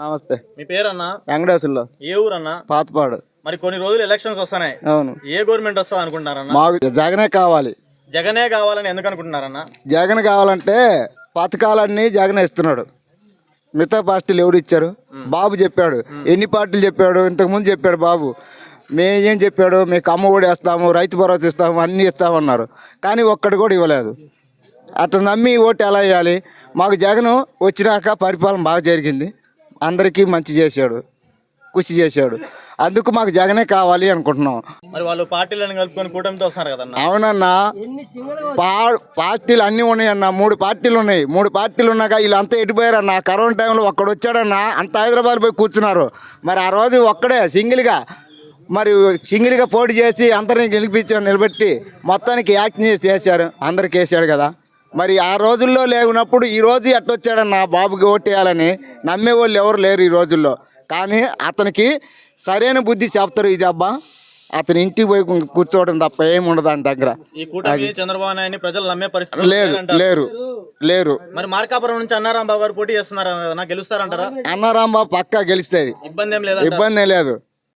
నమస్తే. మీ పేరన్నా? వెంకటేశ్వర్లో ఏ ఊరన్నా? పాతపాడు. మరి కొన్ని రోజులు ఎలక్షన్స్ వస్తున్నాయి. అవును. ఏ గవర్నమెంట్ వస్తుంది అనుకుంటున్నారన్నా? మాకు జగనే కావాలి. జగనే కావాలని ఎందుకు అనుకుంటున్నారన్నా? జగన్ కావాలంటే పథకాలన్నీ జగన్ ఇస్తున్నాడు. మిగతా పార్టీలు ఎవరు ఇచ్చారు? బాబు చెప్పాడు. ఎన్ని పార్టీలు చెప్పాడు? ఇంతకుముందు చెప్పాడు బాబు. మేము ఏం చెప్పాడు? మీకు అమ్మ ఒడి వేస్తాము రైతు భరోసా ఇస్తాము అన్నీ ఇస్తామన్నారు కానీ ఒక్కటి కూడా ఇవ్వలేదు. అతను నమ్మి ఓటు ఎలా వేయాలి? మాకు జగన్ వచ్చినాక పరిపాలన బాగా జరిగింది. అందరికీ మంచి చేశాడు కృషి చేశాడు. అందుకు మాకు జగనే కావాలి అనుకుంటున్నాం. మరి వాళ్ళు పార్టీలను కలుపుకొని కూటమితో వస్తున్నారు కదన్నా? అవునన్నా పా పార్టీలు అన్నీ ఉన్నాయన్న మూడు పార్టీలు ఉన్నాయి. మూడు పార్టీలు ఉన్నాక వీళ్ళంతా ఎటుపోయారన్న? కరోనా టైంలో ఒక్కడు వచ్చాడన్న అంత హైదరాబాద్ పోయి కూర్చున్నారు. మరి ఆ రోజు ఒక్కడే సింగిల్గా మరి సింగిల్గా పోటీ చేసి అందరిని గెలిపించారు నిలబెట్టి మొత్తానికి యాక్ట్ చేసి చేశారు. అందరికి వేసాడు కదా. మరి ఆ రోజుల్లో లేకున్నప్పుడు ఈ రోజు ఎట్టొచ్చాడన్న బాబుకి ఓటేయాలని నమ్మే వాళ్ళు ఎవరు లేరు ఈ రోజుల్లో. కానీ అతనికి సరైన బుద్ధి చెప్తారు ఇది అబ్బా అతని ఇంటికి పోయి కూర్చోవడం తప్ప ఏముండదు దాని దగ్గర. చంద్రబాబు నాయుడిని ప్రజలు నమ్మే పరిస్థితి లేరు. లేరు లేరు. మరి మార్కాపురం నుంచి అన్నారాంబాబు గారు పోటీ చేస్తున్నారు? నాకు గెలుస్తారంటారా? అన్నారాంబాబు పక్కా గెలుస్తుంది ఇబ్బంది ఏం లేదా ఇబ్బంది లేదు.